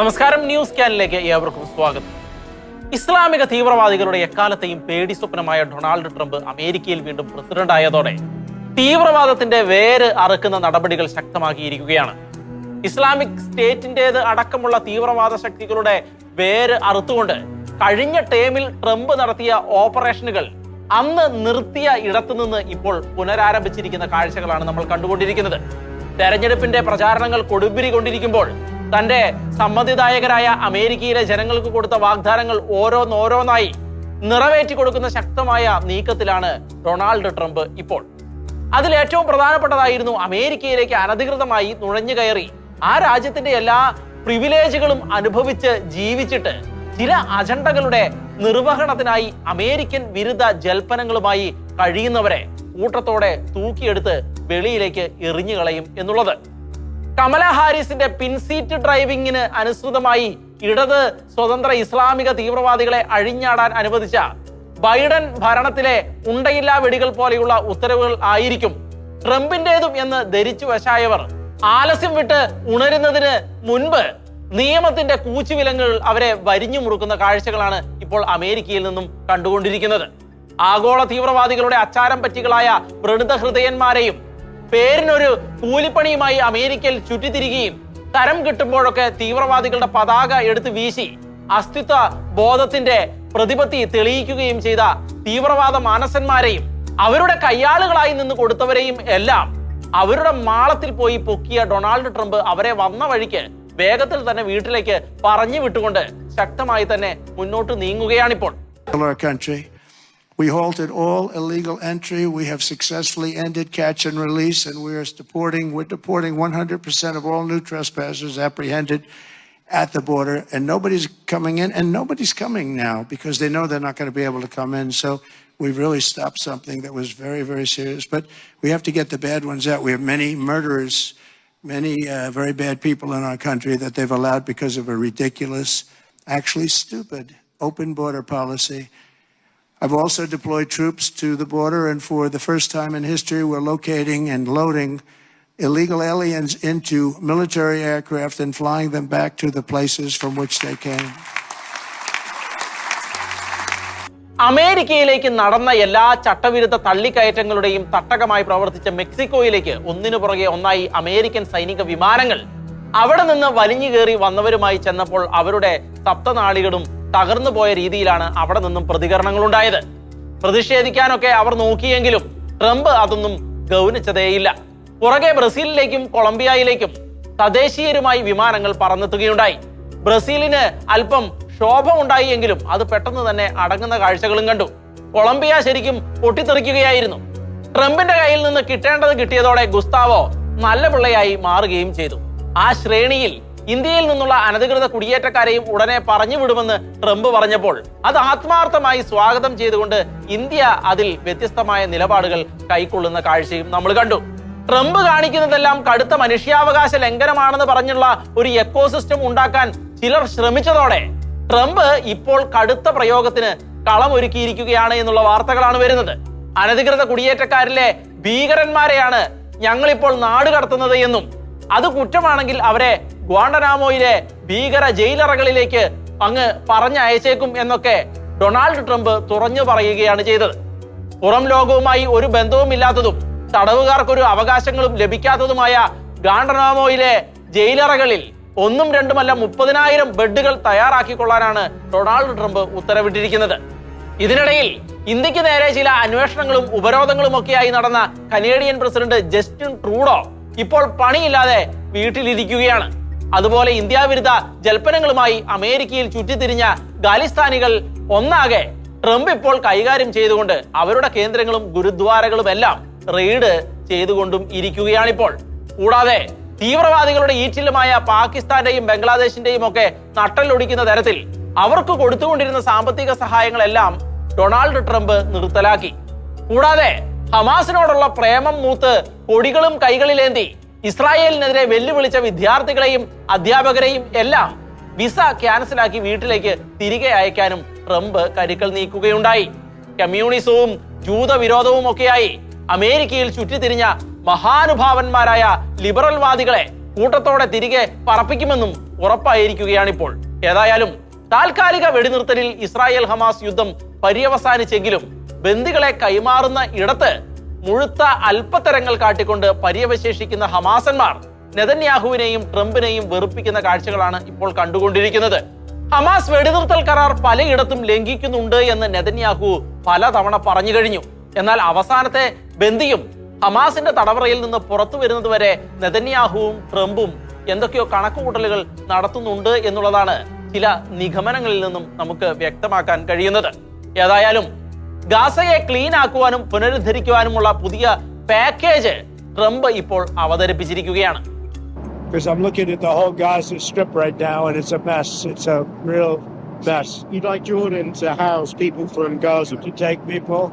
നമസ്കാരം ന്യൂസ് ക്യാനിലേക്ക് ഏവർക്കും സ്വാഗതം. ഇസ്ലാമിക തീവ്രവാദികളുടെ എക്കാലത്തെയും പേടി സ്വപ്നമായ ഡൊണാൾഡ് ട്രംപ് അമേരിക്കയിൽ വീണ്ടും പ്രസിഡന്റ് ആയതോടെ തീവ്രവാദത്തിന്റെ വേര് അറുക്കുന്ന നടപടികൾ ശക്തമാക്കിയിരിക്കുകയാണ്. ഇസ്ലാമിക് സ്റ്റേറ്റിന്റേത് അടക്കമുള്ള തീവ്രവാദ ശക്തികളുടെ വേര് അറുത്തുകൊണ്ട് കഴിഞ്ഞ ടേമിൽ ട്രംപ് നടത്തിയ ഓപ്പറേഷനുകൾ അന്ന് നിർത്തിയ ഇടത്തു നിന്ന് ഇപ്പോൾ പുനരാരംഭിച്ചിരിക്കുന്ന കാഴ്ചകളാണ് നമ്മൾ കണ്ടുകൊണ്ടിരിക്കുന്നത്. തെരഞ്ഞെടുപ്പിന്റെ പ്രചാരണങ്ങൾ കൊടുമ്പിരി കൊണ്ടിരിക്കുമ്പോൾ തന്റെ സമ്മതിദായകരായ അമേരിക്കയിലെ ജനങ്ങൾക്ക് കൊടുത്ത വാഗ്ദാനങ്ങൾ ഓരോന്നോരോന്നായി നിറവേറ്റി കൊടുക്കുന്ന ശക്തമായ നീക്കത്തിലാണ് ഡൊണാൾഡ് ട്രംപ് ഇപ്പോൾ. അതിൽ ഏറ്റവും പ്രധാനപ്പെട്ടതായിരുന്നു അമേരിക്കയിലേക്ക് അനധികൃതമായി നുഴഞ്ഞു കയറി. ആ രാജ്യത്തിന്റെ എല്ലാ പ്രിവിലേജുകളും അനുഭവിച്ച് ജീവിച്ചിട്ട് ചില അജണ്ടകളുടെ നിർവഹണത്തിനായി അമേരിക്കൻ വിരുദ്ധ ജൽപ്പനങ്ങളുമായി കഴിയുന്നവരെ കൂട്ടത്തോടെ തൂക്കിയെടുത്ത് വെളിയിലേക്ക് എറിഞ്ഞു കളയും എന്നുള്ളത്. കമല ഹാരിസിന്റെ പിൻസീറ്റ് ഡ്രൈവിംഗിന് അനുസൃതമായി ഇടത് സ്വതന്ത്ര ഇസ്ലാമിക തീവ്രവാദികളെ അഴിഞ്ഞാടാൻ അനുവദിച്ച ബൈഡൻ ഭരണത്തിലെ ഉണ്ടയില്ലാ വെടികൾ പോലെയുള്ള ഉത്തരവുകൾ ആയിരിക്കും ട്രംപിന്റേതും എന്ന് ധരിച്ചു വശായവർ ആലസ്യം വിട്ട് ഉണരുന്നതിന് മുൻപ് നിയമത്തിന്റെ കൂച്ചുവിലങ്ങൾ അവരെ വരിഞ്ഞു മുറുക്കുന്ന കാഴ്ചകളാണ് ഇപ്പോൾ അമേരിക്കയിൽ നിന്നും കണ്ടുകൊണ്ടിരിക്കുന്നത്. ആഗോള തീവ്രവാദികളുടെ അച്ചാരം പറ്റികളായ പ്രണിത ഹൃദയന്മാരെയും പേരിനൊരു കൂലിപ്പണിയുമായി അമേരിക്കയിൽ ചുറ്റിത്തിരികുകയും തരം കിട്ടുമ്പോഴൊക്കെ തീവ്രവാദികളുടെ പതാക എടുത്ത് വീശി അസ്തിത്വ ബോധത്തിന്റെ പ്രതിപത്തി തെളിയിക്കുകയും ചെയ്ത തീവ്രവാദ മാനസന്മാരെയും അവരുടെ കയ്യാളുകളായി നിന്ന് കൊടുത്തവരെയും എല്ലാം അവരുടെ മാളത്തിൽ പോയി പൊക്കിയ ഡൊണാൾഡ് ട്രംപ് അവരെ വന്ന വഴിക്ക് വേഗത്തിൽ തന്നെ വീട്ടിലേക്ക് പറഞ്ഞു വിട്ടുകൊണ്ട് ശക്തമായി തന്നെ മുന്നോട്ട് നീങ്ങുകയാണിപ്പോൾ. We halted all illegal entry. We have successfully ended catch and release, and we are deporting, we're deporting 100% of all new trespassers apprehended at the border. And nobody's coming in, and nobody's coming now because they know they're not going to be able to come in. So we've really stopped something that was very, very serious. But we have to get the bad ones out. We have many murderers, many uh, very bad people in our country that they've allowed because of a ridiculous, actually stupid, open border policy. I've also deployed troops to the border, and for the first time in history, we're locating and loading illegal aliens into military aircraft and flying them back to the places from which they came. അമേരിക്കയിലേക്ക് നടന്ന എല്ലാ ചട്ടവിരുദ്ധ തള്ളിക്കയറ്റങ്ങളുടെയും തട്ടകമായി പ്രവർത്തിച്ച മെക്സിക്കോയിലേക്ക് ഒന്നിനു പുറകെ ഒന്നായി American സൈനിക വിമാനങ്ങൾ അവിടെ നിന്ന് വലിഞ്ഞു കയറി വന്നവരുമായി ചെന്നപ്പോൾ അവരുടെ സപ്തനാളികളും തകർന്നു പോയ രീതിയിലാണ് അവിടെ നിന്നും പ്രതികരണങ്ങൾ ഉണ്ടായത് പ്രതിഷേധിക്കാനൊക്കെ അവർ നോക്കിയെങ്കിലും ട്രംപ് അതൊന്നും ഗൗനിച്ചതേയില്ല. പുറകെ ബ്രസീലിലേക്കും കൊളംബിയയിലേക്കും തദ്ദേശീയരുമായി വിമാനങ്ങൾ പറന്നെത്തുകയുണ്ടായി. ബ്രസീലിന് അല്പം ശോഭമുണ്ടായി എങ്കിലും അത് പെട്ടെന്ന് തന്നെ അടങ്ങുന്ന കാഴ്ചകളും കണ്ടു. കൊളംബിയ ശരിക്കും പൊട്ടിത്തെറിക്കുകയായിരുന്നു. ട്രംപിന്റെ കയ്യിൽ നിന്ന് കിട്ടേണ്ടത് കിട്ടിയതോടെ ഗുസ്താവോ നല്ല പിള്ളയായി മാറുകയും ചെയ്തു. ആ ശ്രേണിയിൽ ഇന്ത്യയിൽ നിന്നുള്ള അനധികൃത കുടിയേറ്റക്കാരെയും ഉടനെ പറഞ്ഞു വിടുമെന്ന് ട്രംപ് പറഞ്ഞപ്പോൾ അത് ആത്മാർത്ഥമായി സ്വാഗതം ചെയ്തുകൊണ്ട് ഇന്ത്യ അതിൽ വ്യത്യസ്തമായ നിലപാടുകൾ കൈക്കൊള്ളുന്ന കാഴ്ചയും നമ്മൾ കണ്ടു. ട്രംപ് കാണിക്കുന്നതെല്ലാം കടുത്ത മനുഷ്യാവകാശ ലംഘനമാണെന്ന് പറഞ്ഞുള്ള ഒരു എക്കോസിസ്റ്റം ഉണ്ടാക്കാൻ ചിലർ ശ്രമിച്ചതോടെ ട്രംപ് ഇപ്പോൾ കടുത്ത പ്രയോഗത്തിന് കളമൊരുക്കിയിരിക്കുകയാണ് എന്നുള്ള വാർത്തകളാണ് വരുന്നത്. അനധികൃത കുടിയേറ്റക്കാരിലെ ഭീകരന്മാരെയാണ് ഞങ്ങളിപ്പോൾ നാട് കടത്തുന്നത് എന്നും അത് കുറ്റമാണെങ്കിൽ അവരെ ഗ്വാണ്ടനാമോയിലെ ഭീകര ജയിലറകളിലേക്ക് അങ്ങ് പറഞ്ഞയച്ചേക്കും എന്നൊക്കെ ഡൊണാൾഡ് ട്രംപ് തുറഞ്ഞു പറയുകയാണ് ചെയ്തത്. പുറം ലോകവുമായി ഒരു ബന്ധവുമില്ലാത്തതും തടവുകാർക്കൊരു അവകാശങ്ങളും ലഭിക്കാത്തതുമായ ഗാണ്ടനാമോയിലെ ജയിലറകളിൽ ഒന്നും രണ്ടുമല്ല മുപ്പതിനായിരം ബെഡുകൾ തയ്യാറാക്കിക്കൊള്ളാനാണ് ഡൊണാൾഡ് ട്രംപ് ഉത്തരവിട്ടിരിക്കുന്നത്. ഇതിനിടയിൽ ഇന്ത്യയ്ക്ക് നേരെ ചില അന്വേഷണങ്ങളും ഉപരോധങ്ങളും ഒക്കെയായി നടന്ന കനേഡിയൻ പ്രസിഡന്റ് ജസ്റ്റിൻ ട്രൂഡോ ഇപ്പോൾ പണിയില്ലാതെ വീട്ടിലിരിക്കുകയാണ്. അതുപോലെ ഇന്ത്യ വിരുദ്ധ ജൽപ്പനങ്ങളുമായി അമേരിക്കയിൽ ചുറ്റിത്തിരിഞ്ഞ ഖാലിസ്ഥാനികൾ ഒന്നാകെ ട്രംപ് ഇപ്പോൾ കൈകാര്യം ചെയ്തുകൊണ്ട് അവരുടെ കേന്ദ്രങ്ങളും ഗുരുദ്വാരകളുമെല്ലാം റെയ്ഡ് ചെയ്തുകൊണ്ടും ഇരിക്കുകയാണിപ്പോൾ. കൂടാതെ തീവ്രവാദികളുടെ ഈറ്റിലുമായ പാകിസ്ഥാന്റെയും ബംഗ്ലാദേശിന്റെയും ഒക്കെ നട്ടലൊടിക്കുന്ന തരത്തിൽ അവർക്ക് കൊടുത്തുകൊണ്ടിരുന്ന സാമ്പത്തിക സഹായങ്ങളെല്ലാം ഡൊണാൾഡ് ട്രംപ് നിർത്തലാക്കി. കൂടാതെ ഹമാസിനോടുള്ള പ്രേമം മൂത്ത് കൊടികളും കൈകളിലേന്തി ഇസ്രായേലിനെതിരെ വെല്ലുവിളിച്ച വിദ്യാർത്ഥികളെയും അധ്യാപകരെയും എല്ലാം വിസ ക്യാൻസലാക്കി വീട്ടിലേക്ക് തിരികെ അയക്കാനും ട്രംപ് കരുക്കൾ നീക്കുകയുണ്ടായി. കമ്മ്യൂണിസവും ജൂതവിരോധവും ഒക്കെയായി അമേരിക്കയിൽ ചുറ്റിത്തിരിഞ്ഞ മഹാനുഭാവന്മാരായ ലിബറൽവാദികളെ കൂട്ടത്തോടെ തിരികെ പറപ്പിക്കുമെന്നും ഉറപ്പായിരിക്കുകയാണിപ്പോൾ. ഏതായാലും താൽക്കാലിക വെടിനിർത്തലിൽ ഇസ്രായേൽ ഹമാസ് യുദ്ധം പര്യവസാനിച്ചെങ്കിലും ബന്ദികളെ കൈമാറുന്ന ഇടത്ത് മുഴുത്ത അല്പത്തരങ്ങൾ കാട്ടിക്കൊണ്ട് പര്യവശേഷിക്കുന്ന ഹമാസന്മാർ നെതന്യാഹുവിനെയും ട്രംപിനെയും വെറുപ്പിക്കുന്ന കാഴ്ചകളാണ് ഇപ്പോൾ കണ്ടുകൊണ്ടിരിക്കുന്നത്. ഹമാസ് വെടിനിർത്തൽ കരാർ പലയിടത്തും ലംഘിക്കുന്നുണ്ട് എന്ന് നെതന്യാഹു പലതവണ പറഞ്ഞു കഴിഞ്ഞു. എന്നാൽ അവസാനത്തെ ബന്ദിയും ഹമാസിന്റെ തടവറയിൽ നിന്ന് പുറത്തു വരുന്നത് വരെ നെതന്യാഹുവും ട്രംപും എന്തൊക്കെയോ കണക്കുകൂട്ടലുകൾ നടത്തുന്നുണ്ട് എന്നുള്ളതാണ് ചില നിഗമനങ്ങളിൽ നിന്നും നമുക്ക് വ്യക്തമാക്കാൻ കഴിയുന്നത്. ഏതായാലും ഗാസയെ ക്ലീൻ ആക്കുവാനും പുനരുദ്ധരിക്കുവാനുമുള്ള പുതിയ പാക്കേജ് ട്രംപ് ഇപ്പോൾ അവതരിപ്പിച്ചിരിക്കുകയാണ് Because I'm looking at the whole Gaza Strip right now, and it's a mess. It's a real mess. You'd like Jordan to house people from Gaza to take people.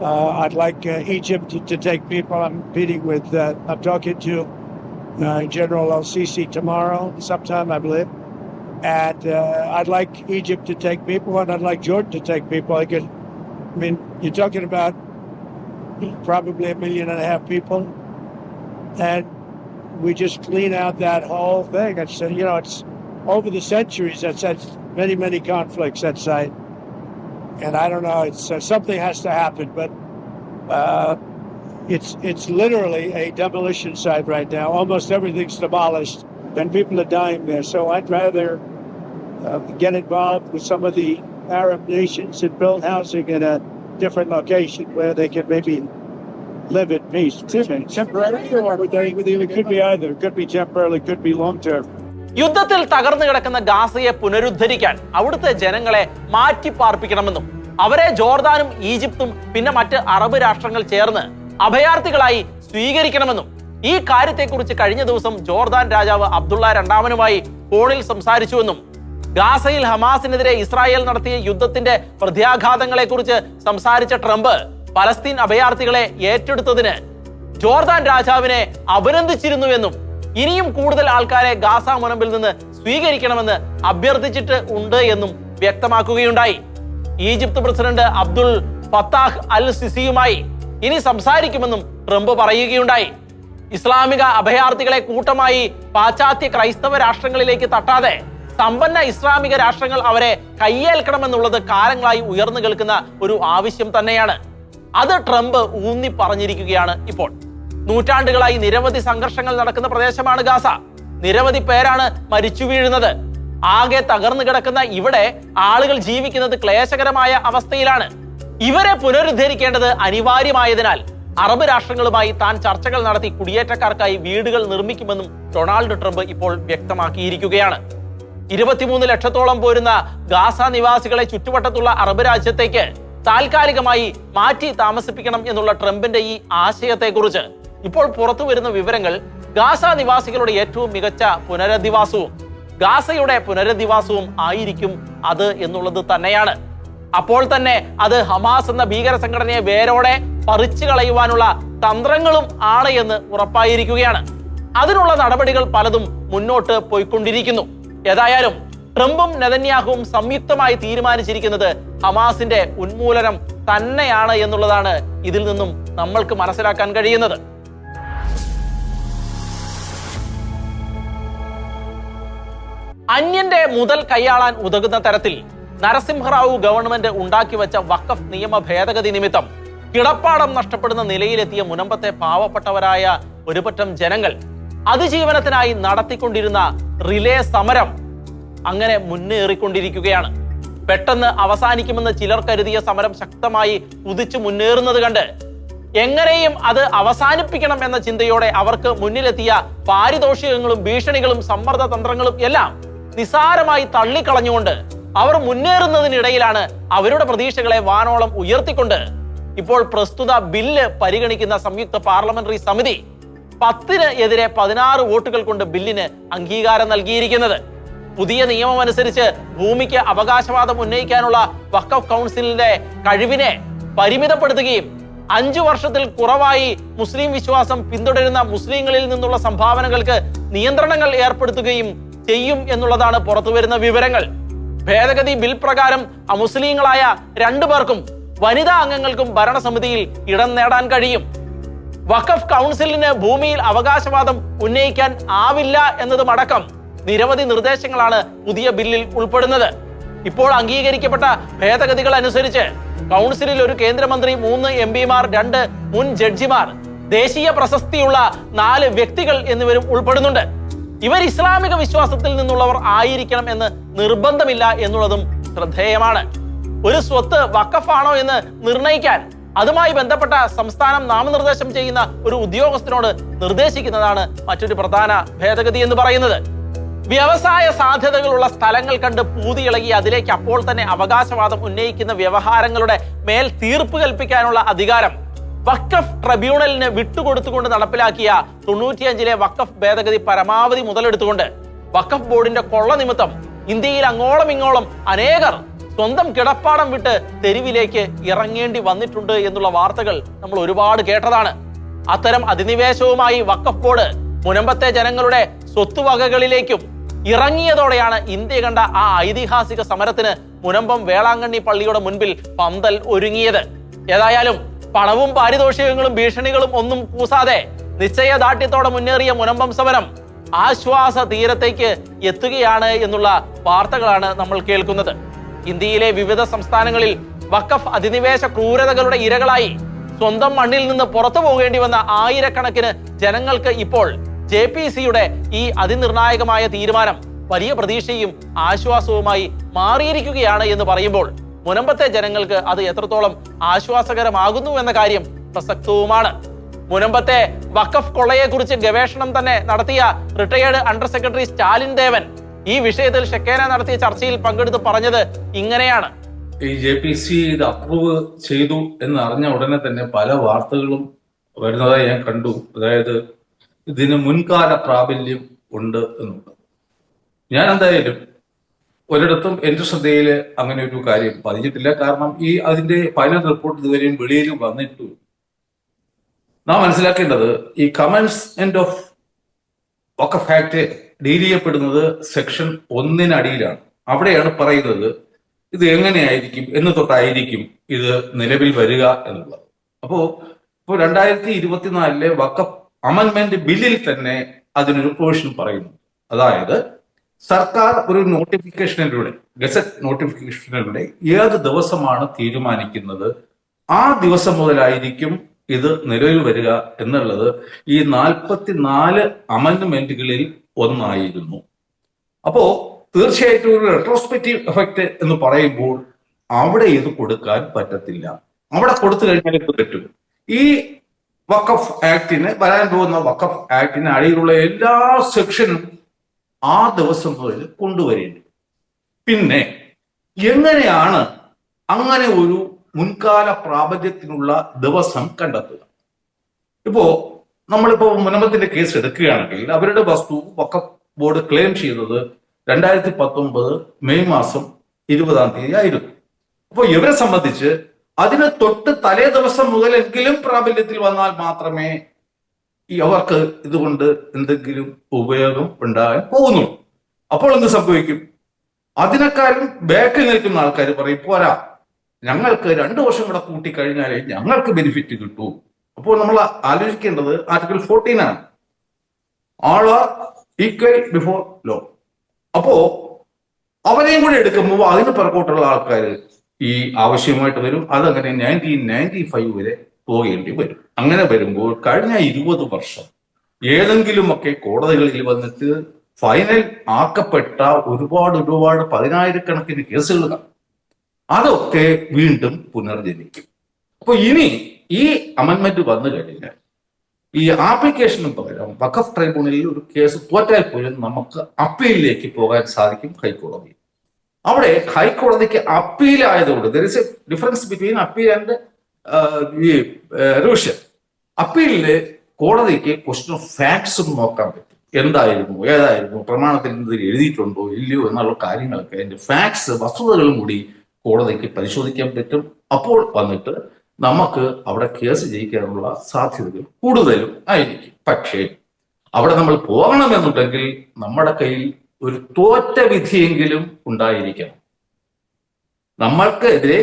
Uh, I'd like uh, Egypt to, to take people. I'm meeting with, uh, I'm talking to uh, General Al Sisi tomorrow, sometime, I believe. And uh, I'd like Egypt to take people, and I'd like Jordan to take people. I could, I mean, you're talking about probably a million and a half people. And we just clean out that whole thing. It's uh, you know, it's over the centuries. That's that's many many conflicts that site, and I don't know. It's uh, something has to happen, but uh, it's it's literally a demolition site right now. Almost everything's demolished, and people are dying there. So I'd rather uh, get involved with some of the Arab nations and build housing in a different location where they can maybe live in peace. Temporarily, or would they, it could be either. It could be temporarily, could be long term. യുദ്ധത്തിൽ തകർന്നു കിടക്കുന്ന ഗാസയെ പുനരുദ്ധരിക്കാൻ അവിടുത്തെ ജനങ്ങളെ മാറ്റിപ്പാർപ്പിക്കണമെന്നും അവരെ ജോർദാനും ഈജിപ്തും പിന്നെ മറ്റ് Arab രാഷ്ട്രങ്ങൾ ചേർന്ന് അഭയാർത്ഥികളായി സ്വീകരിക്കണമെന്നും ഈ കാര്യത്തെക്കുറിച്ച് കഴിഞ്ഞ ദിവസം ജോർദാൻ രാജാവ് അബ്ദുള്ള രണ്ടാമനുമായി ഫോണിൽ സംസാരിച്ചുവെന്നും ഗാസയിൽ ഹമാസിനെതിരെ ഇസ്രായേൽ നടത്തിയ യുദ്ധത്തിന്റെ പ്രത്യാഘാതങ്ങളെക്കുറിച്ച് സംസാരിച്ച ട്രംപ് പലസ്തീൻ അഭയാർത്ഥികളെ ഏറ്റെടുത്തതിന് ജോർദാൻ രാജാവിനെ അഭിനന്ദിച്ചിരുന്നുവെന്നും ഇനിയും കൂടുതൽ ആൾക്കാരെ ഗാസ മുനമ്പിൽ നിന്ന് സ്വീകരിക്കണമെന്ന് അഭ്യർത്ഥിച്ചിട്ട് ഉണ്ട് എന്നും വ്യക്തമാക്കുകയുണ്ടായി. Egypt president Abdul Fattah al സിസിയുമായി ഇനി സംസാരിക്കുമെന്നും ട്രംപ് പറയുകയുണ്ടായി. ഇസ്ലാമിക അഭയാർത്ഥികളെ കൂട്ടമായി പാശ്ചാത്യ ക്രൈസ്തവ രാഷ്ട്രങ്ങളിലേക്ക് തട്ടാതെ സമ്പന്ന ഇസ്ലാമിക രാഷ്ട്രങ്ങൾ അവരെ കയ്യേൽക്കണമെന്നുള്ളത് കാലങ്ങളായി ഉയർന്നു കേൾക്കുന്ന ഒരു ആവശ്യം തന്നെയാണ്. അത് ട്രംപ് ഊന്നി പറഞ്ഞിരിക്കുകയാണ് ഇപ്പോൾ. നൂറ്റാണ്ടുകളായി നിരവധി സംഘർഷങ്ങൾ നടക്കുന്ന പ്രദേശമാണ് ഗാസ. നിരവധി പേരാണ് മരിച്ചു വീഴുന്നത്. ആകെ തകർന്നു കിടക്കുന്ന ഇവിടെ ആളുകൾ ജീവിക്കുന്നത് ക്ലേശകരമായ അവസ്ഥയിലാണ്. ഇവരെ പുനരുദ്ധരിക്കേണ്ടത് അനിവാര്യമായതിനാൽ അറബ് രാഷ്ട്രങ്ങളുമായി താൻ ചർച്ചകൾ നടത്തി കുടിയേറ്റക്കാർക്കായി വീടുകൾ നിർമ്മിക്കുമെന്നും ഡൊണാൾഡ് ട്രംപ് ഇപ്പോൾ വ്യക്തമാക്കിയിരിക്കുകയാണ്. ഇരുപത്തിമൂന്ന് ലക്ഷത്തോളം പോരുന്ന ഗാസ നിവാസികളെ ചുറ്റുവട്ടത്തുള്ള അറബ് രാജ്യത്തേക്ക് താൽക്കാലികമായി മാറ്റി താമസിപ്പിക്കണം എന്നുള്ള ട്രംപിന്റെ ഈ ആശയത്തെക്കുറിച്ച്. ഇപ്പോൾ പുറത്തു വരുന്ന വിവരങ്ങൾ ഗാസ നിവാസികളുടെ ഏറ്റവും മികച്ച പുനരധിവാസവും ഗാസയുടെ പുനരധിവാസവും ആയിരിക്കും അത് എന്നുള്ളത് തന്നെയാണ്. അപ്പോൾ തന്നെ അത് ഹമാസ് എന്ന ഭീകര സംഘടനയെ വേരോടെ പറിച്ചു കളയുവാനുള്ള തന്ത്രങ്ങളും ആണ് എന്ന് ഉറപ്പായിരിക്കുകയാണ്. അതിനുള്ള നടപടികൾ പലതും മുന്നോട്ട് പോയിക്കൊണ്ടിരിക്കുന്നു. ഏതായാലും ട്രംപും നെതന്യാഹുവും സംയുക്തമായി തീരുമാനിച്ചിരിക്കുന്നത് ഹമാസിന്റെ ഉന്മൂലനം തന്നെയാണ് എന്നുള്ളതാണ് ഇതിൽ നിന്നും നമ്മൾക്ക് മനസ്സിലാക്കാൻ കഴിയുന്നത്. അന്യന്റെ മുതൽ കൈയാളാൻ ഉതകുന്ന തരത്തിൽ നരസിംഹറാവു ഗവൺമെന്റ് ഉണ്ടാക്കി വെച്ച വഖഫ് നിയമ ഭേദഗതി നിമിത്തം കിടപ്പാടം നഷ്ടപ്പെടുന്ന നിലയിലെത്തിയ മുനമ്പത്തെ പാവപ്പെട്ടവരായ ഒരുപറ്റം ജനങ്ങൾ അതിജീവനത്തിനായി നടത്തിക്കൊണ്ടിരുന്ന റിലേ സമരം അങ്ങനെ മുന്നേറിക്കൊണ്ടിരിക്കുകയാണ്. പെട്ടെന്ന് അവസാനിക്കുമെന്ന് ചിലർ കരുതിയ സമരം ശക്തമായി കുതിച്ചു മുന്നേറുന്നത് കണ്ട് എങ്ങനെയും അത് അവസാനിപ്പിക്കണം എന്ന ചിന്തയോടെ അവർക്ക് മുന്നിലെത്തിയ പാരിതോഷികങ്ങളും ഭീഷണികളും സമ്മർദ്ദ തന്ത്രങ്ങളും എല്ലാം നിസാരമായി തള്ളിക്കളഞ്ഞുകൊണ്ട് അവർ മുന്നേറുന്നതിനിടയിലാണ് അവരുടെ പ്രതീക്ഷകളെ വാനോളം ഉയർത്തിക്കൊണ്ട് ഇപ്പോൾ പ്രസ്തുത ബില്ല് പരിഗണിക്കുന്ന സംയുക്ത പാർലമെന്ററി സമിതി പത്തിന് എതിരെ പതിനാറ് വോട്ടുകൾ കൊണ്ട് ബില്ലിന് അംഗീകാരം നൽകിയിരിക്കുന്നത്. പുതിയ നിയമം അനുസരിച്ച് ഭൂമിക്ക് അവകാശവാദം ഉന്നയിക്കാനുള്ള വഖഫ് കൗൺസിലിന്റെ കഴിവിനെ പരിമിതപ്പെടുത്തുകയും അഞ്ചു വർഷത്തിൽ കുറവായി മുസ്ലിം വിശ്വാസം പിന്തുടരുന്ന മുസ്ലിങ്ങളിൽ നിന്നുള്ള സംഭാവനകൾക്ക് നിയന്ത്രണങ്ങൾ ഏർപ്പെടുത്തുകയും ചെയ്യും എന്നുള്ളതാണ് പുറത്തുവരുന്ന വിവരങ്ങൾ. ഭേദഗതി ബിൽ പ്രകാരം അമുസ്ലിങ്ങളായ രണ്ടു പേർക്കും വനിതാ അംഗങ്ങൾക്കും ഭരണസമിതിയിൽ ഇടം നേടാൻ കഴിയും. വഖഫ് കൗൺസിലിന് ഭൂമിയിൽ അവകാശവാദം ഉന്നയിക്കാൻ ആവില്ല എന്നതുമടക്കം നിരവധി നിർദ്ദേശങ്ങളാണ് പുതിയ ബില്ലിൽ ഉൾപ്പെടുന്നത്. ഇപ്പോൾ അംഗീകരിക്കപ്പെട്ട ഭേദഗതികൾ അനുസരിച്ച് കൗൺസിലിൽ ഒരു കേന്ദ്രമന്ത്രി മൂന്ന് എം പിമാർ രണ്ട് മുൻ ജഡ്ജിമാർ ദേശീയ പ്രശസ്തിയുള്ള നാല് വ്യക്തികൾ എന്നിവരും ഉൾപ്പെടുന്നുണ്ട്. ഇവർ ഇസ്ലാമിക വിശ്വാസത്തിൽ നിന്നുള്ളവർ ആയിരിക്കണം എന്ന് നിർബന്ധമില്ല എന്നുള്ളതും ശ്രദ്ധേയമാണ്. ഒരു സ്വത്ത് വക്കഫാണോ എന്ന് നിർണയിക്കാൻ അതുമായി ബന്ധപ്പെട്ട സംസ്ഥാനം നാമനിർദ്ദേശം ചെയ്യുന്ന ഒരു ഉദ്യോഗസ്ഥനോട് നിർദ്ദേശിക്കുന്നതാണ് മറ്റൊരു പ്രധാന ഭേദഗതി എന്ന് പറയുന്നത്. വ്യവസായ സാധ്യതകളുള്ള സ്ഥലങ്ങൾ കണ്ട് പൂതിയിളകി അതിലേക്ക് അപ്പോൾ തന്നെ അവകാശവാദം ഉന്നയിക്കുന്ന വ്യവഹാരങ്ങളുടെ മേൽ തീർപ്പ് കൽപ്പിക്കാനുള്ള അധികാരം വക്കഫ് ട്രിബ്യൂണലിന് വിട്ടുകൊടുത്തുകൊണ്ട് നടപ്പിലാക്കിയ തൊണ്ണൂറ്റിയഞ്ചിലെ വക്കഫ് ഭേദഗതി പരമാവധി മുതലെടുത്തുകൊണ്ട് വക്കഫ് ബോർഡിന്റെ കൊള്ള നിമിത്തം ഇന്ത്യയിൽ അങ്ങോളം ഇങ്ങോളം അനേകർ സ്വന്തം കിടപ്പാടം വിട്ട് തെരുവിലേക്ക് ഇറങ്ങേണ്ടി വന്നിട്ടുണ്ട് എന്നുള്ള വാർത്തകൾ നമ്മൾ ഒരുപാട് കേട്ടതാണ്. അത്തരം അധിനിവേശവുമായി വക്കഫ് ബോർഡ് മുനമ്പത്തെ ജനങ്ങളുടെ സ്വത്തുവകകളിലേക്കും ഇറങ്ങിയതോടെയാണ് ഇന്ത്യ കണ്ട ആ ഐതിഹാസിക സമരത്തിന് മുനമ്പം വേളാങ്കണ്ണി പള്ളിയുടെ മുൻപിൽ പന്തൽ ഒരുങ്ങിയത്. ഏതായാലും പണവും പാരിതോഷികങ്ങളും ഭീഷണികളും ഒന്നും കൂസാതെ നിശ്ചയദാർഢ്യത്തോടെ മുന്നേറിയ മുനമ്പം സമരം ആശ്വാസ തീരത്തേക്ക് എത്തുകയാണ് എന്നുള്ള വാർത്തകളാണ് നമ്മൾ കേൾക്കുന്നത്. ഇന്ത്യയിലെ വിവിധ സംസ്ഥാനങ്ങളിൽ വഖഫ് അധിനിവേശ ക്രൂരതകളുടെ ഇരകളായി സ്വന്തം മണ്ണിൽ നിന്ന് പുറത്തു പോകേണ്ടി വന്ന ആയിരക്കണക്കിന് ജനങ്ങൾക്ക് ഇപ്പോൾ ജെ പി സിയുടെ ഈ അതിനിർണായകമായ തീരുമാനം വലിയ പ്രതീക്ഷയും ആശ്വാസവുമായി മാറിയിരിക്കുകയാണ് എന്ന് പറയുമ്പോൾ മുനമ്പത്തെ ജനങ്ങൾക്ക് അത് എത്രത്തോളം ആശ്വാസകരമാകുന്നു എന്ന കാര്യം പ്രസക്തവുമാണ്. മുനമ്പത്തെ വഖഫ് കൊള്ളയെക്കുറിച്ച് ഗവേഷണം തന്നെ നടത്തിയ retired under secretary Stalin Devan ഈ വിഷയത്തിൽ ഷെക്കേന നടത്തിയ ചർച്ചയിൽ പങ്കെടുത്ത് പറഞ്ഞത് ഇങ്ങനെയാണ്. ഈ ജെ പി സി ഇത് അപ്രൂവ് ചെയ്തു എന്ന് അറിഞ്ഞ ഉടനെ തന്നെ പല വാർത്തകളും വരുന്നതായി ഞാൻ കണ്ടു. അതായത് ഇതിന് മുൻകാല പ്രാബല്യം ഉണ്ട് എന്നുള്ളത് ഞാൻ എന്തായാലും ഒരിടത്തും എന്റെ ശ്രദ്ധയിൽ അങ്ങനെ ഒരു കാര്യം പതിഞ്ഞിട്ടില്ല. കാരണം ഈ അതിന്റെ ഫൈനൽ റിപ്പോർട്ട് ഇതുവരെയും വെളിയിൽ വന്നിട്ടു. നാം മനസ്സിലാക്കേണ്ടത് ഈ കമൻസ് എൻഡ് ഓഫ് ഒക്കെ ആക്ട് ഡീൽ ചെയ്യപ്പെടുന്നത് സെക്ഷൻ ഒന്നിനടിയിലാണ്. അവിടെയാണ് പറയുന്നത് ഇത് എങ്ങനെയായിരിക്കും എന്ന് തൊട്ടായിരിക്കും ഇത് നിലവിൽ വരിക എന്നുള്ളത്. അപ്പോ ഇപ്പോ രണ്ടായിരത്തി ഇരുപത്തിനാലിലെ വക്കഫ് അമൻമെന്റ് ബില്ലിൽ തന്നെ അതിനൊരു പ്രൊവിഷൻ പറയുന്നു. അതായത് സർക്കാർ ഒരു നോട്ടിഫിക്കേഷനിലൂടെ ഗസറ്റ് നോട്ടിഫിക്കേഷനിലൂടെ ഏത് ദിവസമാണ് തീരുമാനിക്കുന്നത് ആ ദിവസം മുതലായിരിക്കും ഇത് നിലവിൽ വരിക എന്നുള്ളത് ഈ നാൽപ്പത്തിനാല് അമെന്റ്മെന്റുകളിൽ ഒന്നായിരുന്നു. അപ്പോ തീർച്ചയായിട്ടും ഒരു റെട്രോസ്പെക്റ്റീവ് എഫക്റ്റ് എന്ന് പറയുമ്പോൾ അവിടെ ഇത് കൊടുക്കാൻ പറ്റത്തില്ല. അവിടെ കൊടുത്തു കഴിഞ്ഞാൽ ഇത് പറ്റും? ഈ വക്കഫ് ആക്ടിന് വരാൻ പോകുന്ന വക്കഫ് ആക്ടിന് അടിയിലുള്ള എല്ലാ സെക്ഷനും ആ ദിവസം മുതൽ കൊണ്ടുവരേണ്ടി പിന്നെ എങ്ങനെയാണ് അങ്ങനെ ഒരു മുൻകാല പ്രാബല്യത്തിനുള്ള ദിവസം കണ്ടെത്തുക? ഇപ്പോ നമ്മളിപ്പോ മുനമ്പത്തിന്റെ കേസ് എടുക്കുകയാണെങ്കിൽ അവരുടെ വസ്തു വക്കഫ് ബോർഡ് ക്ലെയിം ചെയ്തത് രണ്ടായിരത്തി പത്തൊമ്പത് മെയ് മാസം ഇരുപതാം തീയതി ആയിരുന്നു. അപ്പോൾ ഇവരെ സംബന്ധിച്ച് അതിന് തൊട്ട് തലേ ദിവസം മുതലെങ്കിലും പ്രാബല്യത്തിൽ വന്നാൽ മാത്രമേ അവർക്ക് ഇതുകൊണ്ട് എന്തെങ്കിലും ഉപയോഗം ഉണ്ടാകാൻ പോകുന്നു അപ്പോൾ എന്ത് സംഭവിക്കും? അതിനെക്കാരും ബാക്കിൽ നിൽക്കുന്ന ആൾക്കാർ പറയും പോരാ ഞങ്ങൾക്ക് രണ്ടു വർഷം കൂടെ കൂട്ടിക്കഴിഞ്ഞാലേ ഞങ്ങൾക്ക് ബെനിഫിറ്റ് കിട്ടൂ. അപ്പോൾ നമ്മൾ ആലോചിക്കേണ്ടത് ആർട്ടിക്കിൾ ഫോർട്ടീൻ ആണ്. All are equal before law അപ്പോ അവരെയും കൂടെ എടുക്കുമ്പോൾ അതിന് പിറകോട്ടുള്ള ആൾക്കാർ ഈ ആവശ്യമായിട്ട് വരും. അതങ്ങനെ നയന്റീൻ നയന്റി ഫൈവ് വരെ പോകേണ്ടി വരും. അങ്ങനെ വരുമ്പോൾ കഴിഞ്ഞ ഇരുപത് വർഷം ഏതെങ്കിലുമൊക്കെ കോടതികളിൽ വന്നിട്ട് ഫൈനൽ ആക്കപ്പെട്ട ഒരുപാട് ഒരുപാട് പതിനായിരക്കണക്കിന് കേസുകൾ അതൊക്കെ വീണ്ടും പുനർജനിക്കും. അപ്പൊ ഇനി ഈ അമെന്റ്മെന്റ് വന്നു കഴിഞ്ഞാൽ ഈ ആപ്ലിക്കേഷനും പകരം വഖഫ് ട്രൈബ്യൂണലിൽ ഒരു കേസ് തോറ്റാൽ പോലും നമുക്ക് അപ്പീലിലേക്ക് പോകാൻ സാധിക്കും ഹൈക്കോടതി. അവിടെ ഹൈക്കോടതിക്ക് അപ്പീൽ ആയതുകൊണ്ട് there is a difference between appeal and ഈ റിവിഷൻ അപ്പീലിൽ കോടതിക്ക് ക്വസ്റ്റ്യൻ ഓഫ് ഫാക്ട്സും നോക്കാൻ പറ്റും. എന്തായിരുന്നു ഏതായിരുന്നു പ്രമാണത്തിൽ എന്തെങ്കിലും എഴുതിയിട്ടുണ്ടോ ഇല്ലയോ എന്നുള്ള കാര്യങ്ങളൊക്കെ അതിന്റെ ഫാക്ട്സ് വസ്തുതകളും കൂടി കോടതിക്ക് പരിശോധിക്കാൻ പറ്റും. അപ്പോൾ വന്നിട്ട് നമുക്ക് അവിടെ കേസ് ജയിക്കാനുള്ള സാധ്യതകൾ കൂടുതലും ആയിരിക്കും. പക്ഷേ അവിടെ നമ്മൾ പോകണമെന്നുണ്ടെങ്കിൽ നമ്മുടെ കയ്യിൽ ഒരു തോറ്റ വിധിയെങ്കിലും ഉണ്ടായിരിക്കണം. നമ്മൾക്കെതിരെ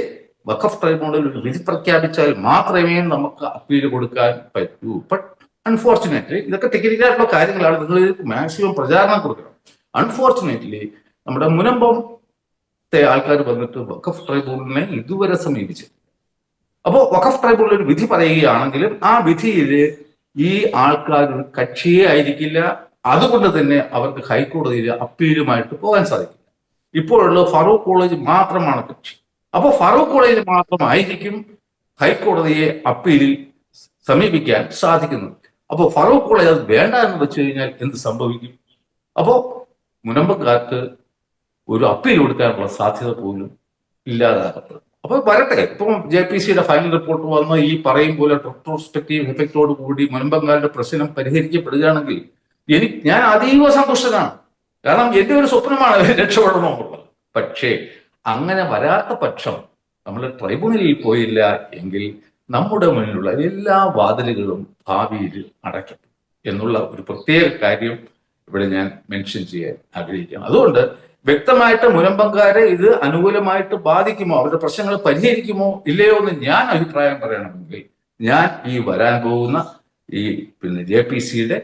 വഖഫ് ട്രൈബ്യൂണൽ ഒരു വിധി പ്രഖ്യാപിച്ചാൽ മാത്രമേ നമുക്ക് അപ്പീൽ കൊടുക്കാൻ പറ്റൂ. ബട്ട് അൺഫോർച്ചുനേറ്റ്ലി ഇതൊക്കെ ടെക്നിക്കലായിട്ടുള്ള കാര്യങ്ങളാണ്. നിങ്ങൾ മാക്സിമം പ്രചാരണം കൊടുക്കണം. അൺഫോർച്ചുനേറ്റ്ലി നമ്മുടെ മുനമ്പത്തെ ആൾക്കാർ വന്നിട്ട് വഖഫ് ട്രൈബ്യൂണലിനെ ഇതുവരെ സമീപിച്ചു അപ്പോൾ വഖഫ് ട്രൈബ്യൂണൽ ഒരു വിധി പറയുകയാണെങ്കിലും ആ വിധിയിൽ ഈ ആൾക്കാർ ഒരു കക്ഷിയേ ആയിരിക്കില്ല. അതുകൊണ്ട് തന്നെ അവർക്ക് ഹൈക്കോടതിയിൽ അപ്പീലുമായിട്ട് പോകാൻ സാധിക്കില്ല. ഇപ്പോഴുള്ള ഫറൂഖ് കോളേജ് മാത്രമാണ് കക്ഷി. അപ്പോൾ ഫറൂഖ് കോളേജ് മാത്രമായിരിക്കും ഹൈക്കോടതിയെ അപ്പീലിൽ സമീപിക്കാൻ സാധിക്കുന്നത്. അപ്പോൾ ഫറൂഖ് കോളേജ് അത് വേണ്ട എന്ന് വെച്ച് കഴിഞ്ഞാൽ എന്ത് സംഭവിക്കും? അപ്പോൾ മുനമ്പക്കാർക്ക് ഒരു അപ്പീൽ കൊടുക്കാനുള്ള സാധ്യത പോലും ഇല്ലാതാകപ്പെടും. അപ്പൊ വരട്ടെ. ഇപ്പം ജെ പി സിയുടെ ഫൈനൽ റിപ്പോർട്ട് വന്ന് ഈ പറയും പോലെ റെട്രോസ്പെക്റ്റീവ് എഫക്റ്റോട് കൂടി മുൻപങ്കാലിന്റെ പ്രശ്നം പരിഹരിക്കപ്പെടുകയാണെങ്കിൽ എനിക്ക് ഞാൻ അതീവ സന്തുഷ്ടനാണ്. കാരണം എന്റെ ഒരു സ്വപ്നമാണ് രക്ഷപ്പെടണമെന്നുള്ളത്. പക്ഷേ അങ്ങനെ വരാത്ത പക്ഷം നമ്മൾ ട്രൈബ്യൂണലിൽ പോയില്ല എങ്കിൽ നമ്മുടെ മുന്നിലുള്ള എല്ലാ വാതിലുകളും ഭാവിയിൽ അടയ്ക്കും. എന്നുള്ള ഒരു പ്രത്യേക കാര്യം ഇവിടെ ഞാൻ മെൻഷൻ ചെയ്യാൻ ആഗ്രഹിക്കുകയാണ്. അതുകൊണ്ട് വ്യക്തമായിട്ട് മുനമ്പങ്കാരെ ഇത് അനുകൂലമായിട്ട് ബാധിക്കുമോ? അവരുടെ പ്രശ്നങ്ങൾ പരിഹരിക്കുമോ? ഇല്ലയോ എന്ന് ഞാൻ അഭിപ്രായം പറയണമെങ്കിൽ ഞാൻ ഈ വരാൻ പോകുന്ന ഈ പിന്നെ ജെ പി സിയുടെ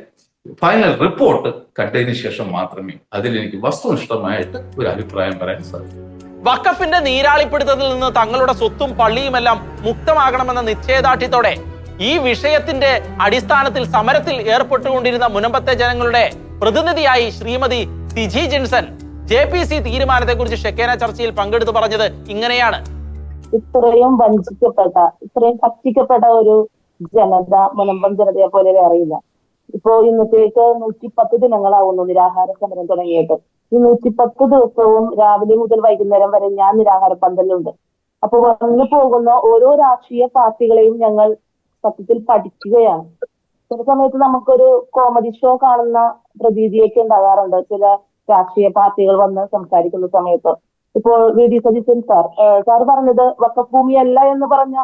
ഫൈനൽ റിപ്പോർട്ട് കണ്ടതിന് ശേഷം മാത്രമേ അതിലെനിക്ക് വസ്തുനിഷ്ഠമായിട്ട് ഒരു അഭിപ്രായം പറയാൻ സാധിക്കൂ. വക്കഫിന്റെ നീരാളിപ്പിടുത്തത്തിൽ നിന്ന് തങ്ങളുടെ സ്വത്തും പള്ളിയുമെല്ലാം മുക്തമാകണമെന്ന നിശ്ചയദാർഢ്യത്തോടെ ഈ വിഷയത്തിന്റെ അടിസ്ഥാനത്തിൽ സമരത്തിൽ ഏർപ്പെട്ടുകൊണ്ടിരുന്ന മുനമ്പത്തെ ജനങ്ങളുടെ പ്രതിനിധിയായി Shrimati Siji Jinson J P C തീരുമാനത്തെക്കുറിച്ച് Shekinah ചർച്ചയിൽ പങ്കെടുത്തു പറഞ്ഞത് ഇങ്ങനെയാണ്. ഇത്രയും വഞ്ചിക്കപ്പെട്ട ഇത്രയും കത്തിക്കപ്പെട്ട ഒരു ജനത മുനമ്പം ജനതയെ പോലെ അറിയില്ല ഇപ്പോ ഇന്നത്തേക്ക് നൂറ്റിപ്പത്ത് ദിനങ്ങളാവുന്നു നിരാഹാര സമരം തുടങ്ങിയിട്ട്. ഈ നൂറ്റിപ്പത്ത് ദിവസവും രാവിലെ മുതൽ വൈകുന്നേരം വരെ ഞാൻ നിരാഹാര പന്തലുണ്ട് അപ്പൊ വന്നു പോകുന്ന ഓരോ രാഷ്ട്രീയ പാർട്ടികളെയും ഞങ്ങൾ സത്യത്തിൽ പഠിക്കുകയാണ്. ചില സമയത്ത് നമുക്കൊരു കോമഡി ഷോ കാണുന്ന പ്രതീതിയൊക്കെ ഉണ്ടാകാറുണ്ട്. ചില രാഷ്ട്രീയ പാർട്ടികൾ വന്ന് സംസാരിക്കുന്ന സമയത്ത്. ഇപ്പോൾ V. D. Satheesan sir sir പറഞ്ഞത് വക്കഭൂമി അല്ല എന്ന് പറഞ്ഞ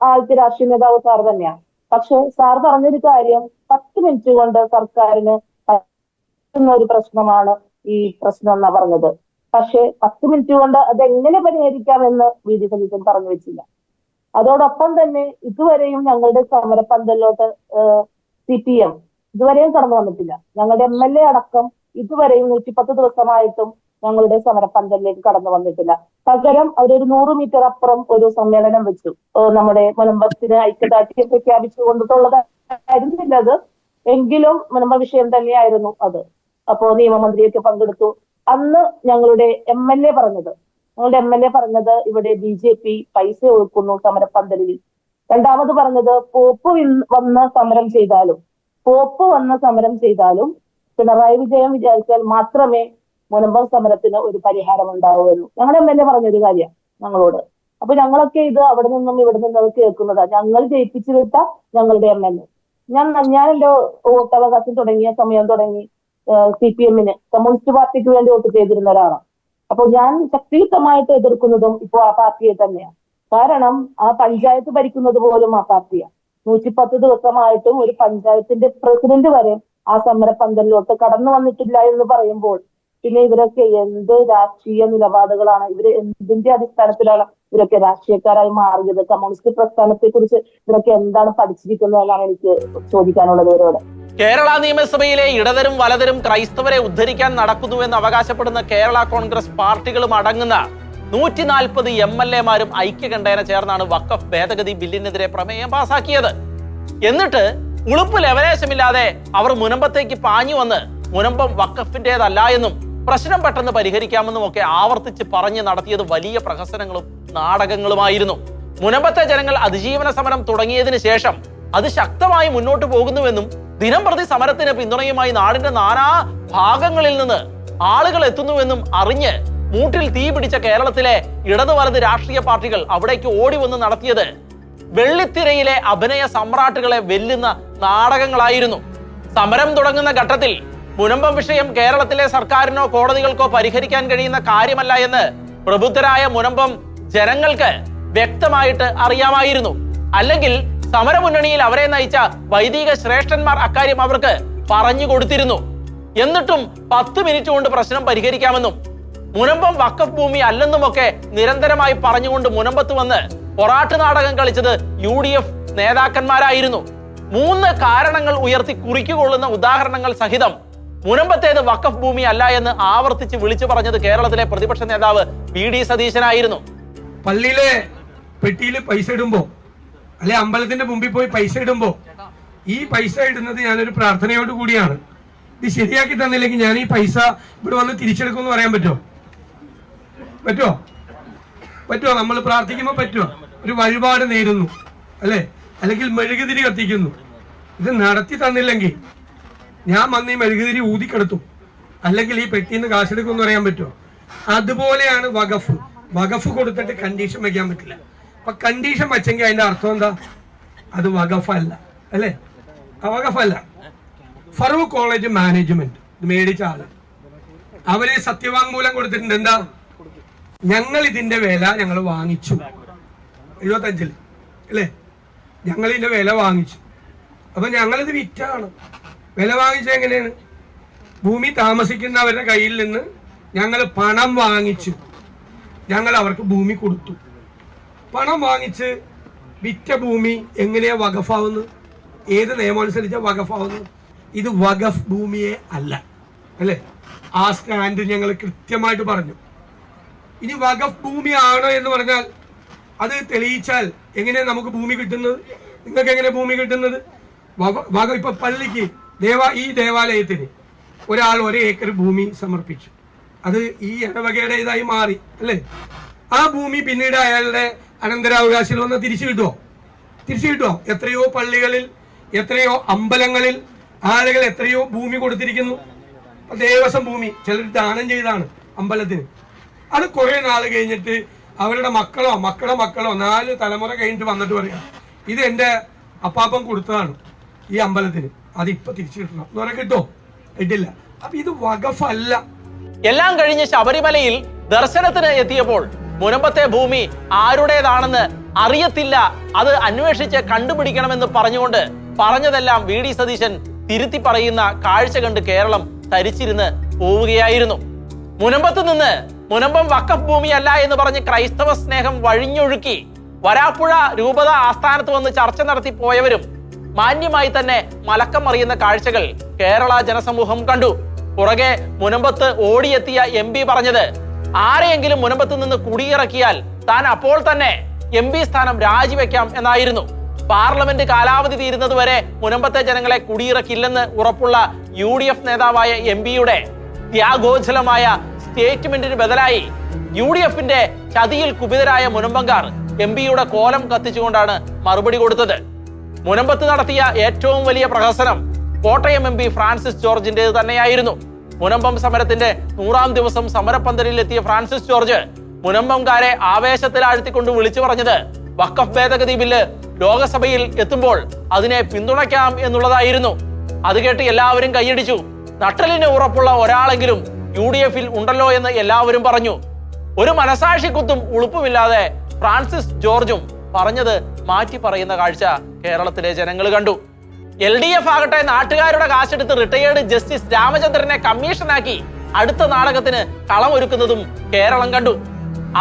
ആദ്യത്തെ രാഷ്ട്രീയ നേതാവ് സാർ തന്നെയാണ് പക്ഷെ സാർ പറഞ്ഞൊരു കാര്യം പത്ത് മിനിറ്റ് കൊണ്ട് സർക്കാരിന് ഒരു പ്രശ്നമാണ് ഈ പ്രശ്നം എന്നാ പറഞ്ഞത്. പക്ഷെ പത്ത് മിനിറ്റ് കൊണ്ട് അതെങ്ങനെ പരിഹരിക്കാമെന്ന് വി. ഡി. സതീശൻ പറഞ്ഞു വെച്ചില്ല. അതോടൊപ്പം തന്നെ ഇതുവരെയും ഞങ്ങളുടെ സമരപ്പന്തലിലോട്ട് സി. പി. എം ഇതുവരെയും കടന്നു വന്നിട്ടില്ല. ഞങ്ങളുടെ എം. എൽ. എ അടക്കം ഇതുവരെയും നൂറ്റിപ്പത്ത് ദിവസമായിട്ടും ഞങ്ങളുടെ സമരപ്പന്തലിലേക്ക് കടന്നു വന്നിട്ടില്ല. പകരം അവരൊരു നൂറ് മീറ്റർ അപ്പുറം ഒരു സമ്മേളനം വെച്ചു. നമ്മുടെ മുനമ്പത്തിന് ഐക്യദാർഢ്യം പ്രഖ്യാപിച്ചുകൊണ്ടിട്ടുള്ളതായിരുന്നില്ല അത്. എങ്കിലും മുനമ്പ വിഷയം തന്നെയായിരുന്നു അത്. അപ്പോ നിയമമന്ത്രിയൊക്കെ പങ്കെടുത്തു. അന്ന് ഞങ്ങളുടെ എം എൽ എ പറഞ്ഞത്. ഞങ്ങളുടെ എം എൽ എ പറഞ്ഞത് ഇവിടെ ബി ജെ പി പൈസ ഒഴുക്കുന്നു സമരപ്പന്തലിൽ. രണ്ടാമത് പറഞ്ഞത് പോപ്പ് വന്ന് സമരം ചെയ്താലും പോപ്പ് വന്ന് സമരം ചെയ്താലും പിണറായി വിജയം വിചാരിച്ചാൽ മാത്രമേ മുനമ്പം സമരത്തിന് ഒരു പരിഹാരം ഉണ്ടാവുകയുള്ളൂ ഞങ്ങളുടെ എം എൽ എ പറഞ്ഞൊരു കാര്യം ഞങ്ങളോട്. അപ്പൊ ഞങ്ങളൊക്കെ ഇത് അവിടെ നിന്നും ഇവിടെ നിന്നും കേൾക്കുന്നതാ. ഞങ്ങൾ ജയിപ്പിച്ചു വിട്ട ഞങ്ങളുടെ എം എൽ എ. ഞാൻ ഞാൻ എന്റെ വോട്ടവകാശം തുടങ്ങിയ സമയം തുടങ്ങി സി പി എമ്മിന് കമ്മ്യൂണിസ്റ്റ് പാർട്ടിക്ക് വേണ്ടി വോട്ട് ചെയ്തിരുന്ന ഒരാളാണ്. അപ്പോൾ ഞാൻ ശക്തിയുക്തമായിട്ട് എതിർക്കുന്നതും ഇപ്പോൾ ആ പാർട്ടിയെ തന്നെയാണ് കാരണം ആ പഞ്ചായത്ത് ഭരിക്കുന്നത് പോലും ആ പാർട്ടിയാണ് നൂറ്റിപ്പത്ത് ദിവസമായിട്ടും ഒരു പഞ്ചായത്തിന്റെ പ്രസിഡന്റ് വരെ ആ സമര പന്തലിലോട്ട് കടന്നു വന്നിട്ടില്ല എന്ന് പറയുമ്പോൾ പിന്നെ ഇവരൊക്കെ എന്ത് രാഷ്ട്രീയ നിലപാടുകളാണ്? ഇവർ എന്തിന്റെ അടിസ്ഥാനത്തിലാണ് ഇവരൊക്കെ രാഷ്ട്രീയക്കാരായി മാറിയത്? കമ്മ്യൂണിസ്റ്റ് പ്രസ്ഥാനത്തെ കുറിച്ച് ഇവരൊക്കെ എന്താണ് പഠിച്ചിരിക്കുന്നത് എന്നാണ് എനിക്ക് ചോദിക്കാനുള്ളത് ഇവരോട്. കേരള നിയമസഭയിലെ ഇടതരും വലതരും ക്രൈസ്തവരെ ഉദ്ധരിക്കാൻ നടക്കുന്നുവെന്ന് അവകാശപ്പെടുന്ന കേരള കോൺഗ്രസ് പാർട്ടികളും അടങ്ങുന്ന നൂറ്റി നാൽപ്പത് എം എൽ എമാരും ഐക്യകണ്ഠേന ചേർന്നാണ് വക്കഫ് ഭേദഗതി ബില്ലിനെതിരെ പ്രമേയം പാസാക്കിയത്. എന്നിട്ട് ഉളുപ്പ് ലവലേശമില്ലാതെ അവർ മുനമ്പത്തേക്ക് പാഞ്ഞു വന്ന് മുനമ്പം വക്കഫിന്റെതല്ല എന്നും പ്രശ്നം പെട്ടെന്ന് പരിഹരിക്കാമെന്നും ഒക്കെ ആവർത്തിച്ച് പറഞ്ഞ് നടത്തിയത് വലിയ പ്രഹസനങ്ങളും നാടകങ്ങളുമായിരുന്നു. മുനമ്പത്തെ ജനങ്ങൾ അതിജീവന സമരം തുടങ്ങിയതിനു ശേഷം അത് ശക്തമായി മുന്നോട്ട് പോകുന്നുവെന്നും ദിനം പ്രതി സമരത്തിന് പിന്തുണയുമായി നാടിന്റെ നാനാ ഭാഗങ്ങളിൽ നിന്ന് ആളുകൾ എത്തുന്നുവെന്നും അറിഞ്ഞ് മൂട്ടിൽ തീ പിടിച്ച കേരളത്തിലെ ഇടതു വലത് രാഷ്ട്രീയ പാർട്ടികൾ അവിടേക്ക് ഓടി വന്ന് നടത്തിയത് വെള്ളിത്തിരയിലെ അഭിനയ സമ്രാട്ടുകളെ വെല്ലുന്ന നാടകങ്ങളായിരുന്നു. സമരം തുടങ്ങുന്ന ഘട്ടത്തിൽ മുനമ്പം വിഷയം കേരളത്തിലെ സർക്കാരിനോ കോടതികൾക്കോ പരിഹരിക്കാൻ കഴിയുന്ന കാര്യമല്ല എന്ന് പ്രബുദ്ധരായ മുനമ്പം ജനങ്ങൾക്ക് വ്യക്തമായിട്ട് അറിയാമായിരുന്നു. അല്ലെങ്കിൽ സമരമുന്നണിയിൽ അവരെ നയിച്ച വൈദിക ശ്രേഷ്ഠന്മാർ അക്കാര്യം അവർക്ക് പറഞ്ഞു കൊടുത്തിരുന്നു. എന്നിട്ടും പത്ത് മിനിറ്റ് കൊണ്ട് പ്രശ്നം പരിഹരിക്കാമെന്നും മുനമ്പം വക്കഫ് ഭൂമി അല്ലെന്നുമൊക്കെ നിരന്തരമായി പറഞ്ഞുകൊണ്ട് മുനമ്പത്ത് വന്ന് പൊറാട്ട് നാടകം കളിച്ചത് യു ഡി എഫ് നേതാക്കന്മാരായിരുന്നു. മൂന്ന് കാരണങ്ങൾ ഉയർത്തി കുറിക്കുകൊള്ളുന്ന ഉദാഹരണങ്ങൾ സഹിതം മുനമ്പത്തേത് വക്കഫ് ഭൂമി അല്ല എന്ന് ആവർത്തിച്ച് വിളിച്ചു പറഞ്ഞത് കേരളത്തിലെ പ്രതിപക്ഷ നേതാവ് വി ഡി സതീശനായിരുന്നു. പള്ളിയിലെ പെട്ടിയിൽ പൈസ ഇടുമ്പോ അല്ലെ അമ്പലത്തിന്റെ മുമ്പിൽ പോയി പൈസ ഇടുമ്പോ ഈ പൈസ ഇടുന്നത് ഞാനൊരു പ്രാർത്ഥനയോട് കൂടിയാണ്. ഇത് ശരിയാക്കി തന്നില്ലെങ്കിൽ ഞാൻ ഈ പൈസ ഇവിടെ വന്ന് തിരിച്ചെടുക്കും എന്ന് പറയാൻ പറ്റുമോ? പറ്റുമോ പറ്റുമോ നമ്മൾ പ്രാർത്ഥിക്കുമ്പോൾ പറ്റുമോ ഒരു വഴിപാട് നേരുന്നു. അല്ലേ? അല്ലെങ്കിൽ മെഴുകുതിരി കത്തിക്കുന്നു. ഇത് നടത്തി തന്നില്ലെങ്കിൽ ഞാൻ വന്ന് ഈ മെഴുകുതിരി ഊതിക്കെടുത്തു. അല്ലെങ്കിൽ ഈ പെട്ടിന്ന് കാശെടുക്കും എന്ന് പറയാൻ പറ്റുമോ അതുപോലെയാണ് വകഫ് വകഫ് കൊടുത്തിട്ട് കണ്ടീഷൻ വെക്കാൻ പറ്റില്ല. അപ്പൊ കണ്ടീഷൻ വെച്ചെങ്കിൽ അതിന്റെ അർത്ഥം എന്താ? അത് വകഫല്ല അല്ലേ? ആ വഖഫല്ല. Farooq college management. മേടിച്ച ആൾ. അവർ സത്യവാങ്മൂലം കൊടുത്തിട്ടുണ്ട്. എന്താ? ഞങ്ങൾ ഇതിന്റെ വില ഞങ്ങൾ വാങ്ങിച്ചു. എഴുപത്തഞ്ചിൽ അല്ലേ? ഞങ്ങൾ ഇതിന്റെ വില വാങ്ങിച്ചു. അപ്പൊ ഞങ്ങളിത് വിറ്റാണ്. വില വാങ്ങിച്ചത് എങ്ങനെയാണ്? ഭൂമി താമസിക്കുന്നവരുടെ കയ്യിൽ നിന്ന് ഞങ്ങൾ പണം വാങ്ങിച്ചു. ഞങ്ങൾ അവർക്ക് ഭൂമി കൊടുത്തു. പണം വാങ്ങിച്ച് വിറ്റ ഭൂമി എങ്ങനെയാ വകഫാവുന്നത് ഏത് നിയമം അനുസരിച്ച വകഫാവുന്നത് ഇത് വകഫ് ഭൂമിയെ അല്ല. അല്ലേ? ആ സ്റ്റാൻഡ് ഞങ്ങൾ കൃത്യമായിട്ട് പറഞ്ഞു. ഇനി വഖഫ് ഭൂമി ആണോ എന്ന് പറഞ്ഞാൽ അത് തെളിയിച്ചാൽ എങ്ങനെയാ നമുക്ക് ഭൂമി കിട്ടുന്നത്? നിങ്ങൾക്ക് എങ്ങനെ ഭൂമി കിട്ടുന്നത്? വക ഇപ്പൊ പള്ളിക്ക് ദേവ ഈ ദേവാലയത്തിന് ഒരാൾ ഒരേ ഏക്കർ ഭൂമി സമർപ്പിച്ചു. അത് ഈ ഇടവകയുടെ ഇതായി മാറി അല്ലേ? ആ ഭൂമി പിന്നീട് അയാളുടെ അനന്തരാവകാശികൾ വന്ന് തിരിച്ചു കിട്ടുമോ തിരിച്ചു കിട്ടുമോ എത്രയോ പള്ളികളിൽ എത്രയോ അമ്പലങ്ങളിൽ ആളുകൾ എത്രയോ ഭൂമി കൊടുത്തിരിക്കുന്നു. ദേവസ്വം ഭൂമി ചിലർ ദാനം ചെയ്താണ് അമ്പലത്തിന്. അത് കുറെ നാൾ കഴിഞ്ഞിട്ട് അവരുടെ മക്കളോ മക്കളുടെ മക്കളോ നാല് തലമുറ കഴിഞ്ഞിട്ട് വന്നിട്ട് പറയാം ഇത് എന്റെ അപ്പാപ്പൻ കൊടുത്തതാണ് ഈ അമ്പലത്തിന്. അത് ഇപ്പൊ തിരിച്ചു കിട്ടണം. എന്ന് പറയാൻ കിട്ടോ? കിട്ടില്ല. അപ്പൊ ഇത് വകഫല്ല എല്ലാം കഴിഞ്ഞ് ശബരിമലയിൽ ദർശനത്തിന് എത്തിയപ്പോൾ മുനമ്പത്തെ ഭൂമി ആരുടേതാണെന്ന് അറിയത്തില്ല. അത് അന്വേഷിച്ച് കണ്ടുപിടിക്കണമെന്ന് പറഞ്ഞുകൊണ്ട് പറഞ്ഞതെല്ലാം വി. ഡി. സതീശൻ തിരുത്തി പറയുന്ന കാഴ്ച കണ്ട് കേരളം തരിച്ചിരുന്ന് പോവുകയായിരുന്നു. മുനമ്പത്ത് നിന്ന് മുനമ്പം വക്കഫ് ഭൂമിയല്ല എന്ന് പറഞ്ഞ് ക്രൈസ്തവ സ്നേഹം വഴിഞ്ഞൊഴുക്കി വരാപ്പുഴ രൂപത ആസ്ഥാനത്ത് വന്ന് ചർച്ച നടത്തി പോയവരും മാന്യമായി തന്നെ മലക്കം അറിയുന്ന കാഴ്ചകൾ കേരള ജനസമൂഹം കണ്ടു. പുറകെ മുനമ്പത്ത് ഓടിയെത്തിയ എം പി പറഞ്ഞത് ആരെയെങ്കിലും മുനമ്പത്ത് നിന്ന് കുടിയിറക്കിയാൽ താൻ അപ്പോൾ തന്നെ എം പി സ്ഥാനം രാജിവെക്കാം എന്നായിരുന്നു. പാർലമെന്റ് കാലാവധി തീരുന്നത് വരെ മുനമ്പത്തെ ജനങ്ങളെ കുടിയിറക്കില്ലെന്ന് ഉറപ്പുള്ള യു ഡി എഫ് നേതാവായ എം പിയുടെ ത്യാഗോജ്വലമായ സ്റ്റേറ്റ്മെന്റിന് ബദലായി യു ഡി എഫിന്റെ ചതിയിൽ കുപിതരായ മുനമ്പങ്കാർ എം പിയുടെ കോലം കത്തിച്ചുകൊണ്ടാണ് മറുപടി കൊടുത്തത്. മുനമ്പത്ത് നടത്തിയ ഏറ്റവും വലിയ പ്രഹസനം കോട്ടയം എം പി ഫ്രാൻസിസ് ജോർജിന്റേത് തന്നെയായിരുന്നു. മുനമ്പം സമരത്തിന്റെ നൂറാം ദിവസം സമരപ്പന്തലിൽ എത്തിയ ഫ്രാൻസിസ് ജോർജ് മുനമ്പംകാരെ ആവേശത്തിലാഴ്ത്തിക്കൊണ്ട് വിളിച്ചു പറഞ്ഞത് വക്കഫ് ഭേദഗതി ബില്ല് ലോകസഭയിൽ എത്തുമ്പോൾ അതിനെ പിന്തുണയ്ക്കാം എന്നുള്ളതായിരുന്നു. അത് കേട്ട് എല്ലാവരും കൈയടിച്ചു. നട്ടലിന് ഉറപ്പുള്ള ഒരാളെങ്കിലും യു ഡി എഫിൽ ഉണ്ടല്ലോ എന്ന് എല്ലാവരും പറഞ്ഞു. ഒരു മനസാക്ഷിക്കുത്തും ഉളുപ്പുമില്ലാതെ ഫ്രാൻസിസ് ജോർജും പറഞ്ഞത് മാറ്റി പറയുന്ന കാഴ്ച കേരളത്തിലെ ജനങ്ങൾ കണ്ടു. എൽ ഡി എഫ് ആകട്ടെ നാട്ടുകാരുടെ കാശെടുത്ത് റിട്ടയേർഡ് ജസ്റ്റിസ് രാമചന്ദ്രനെ കമ്മീഷനാക്കി അടുത്ത നാടകത്തിന് കളമൊരുക്കുന്നതും കേരളം കണ്ടു.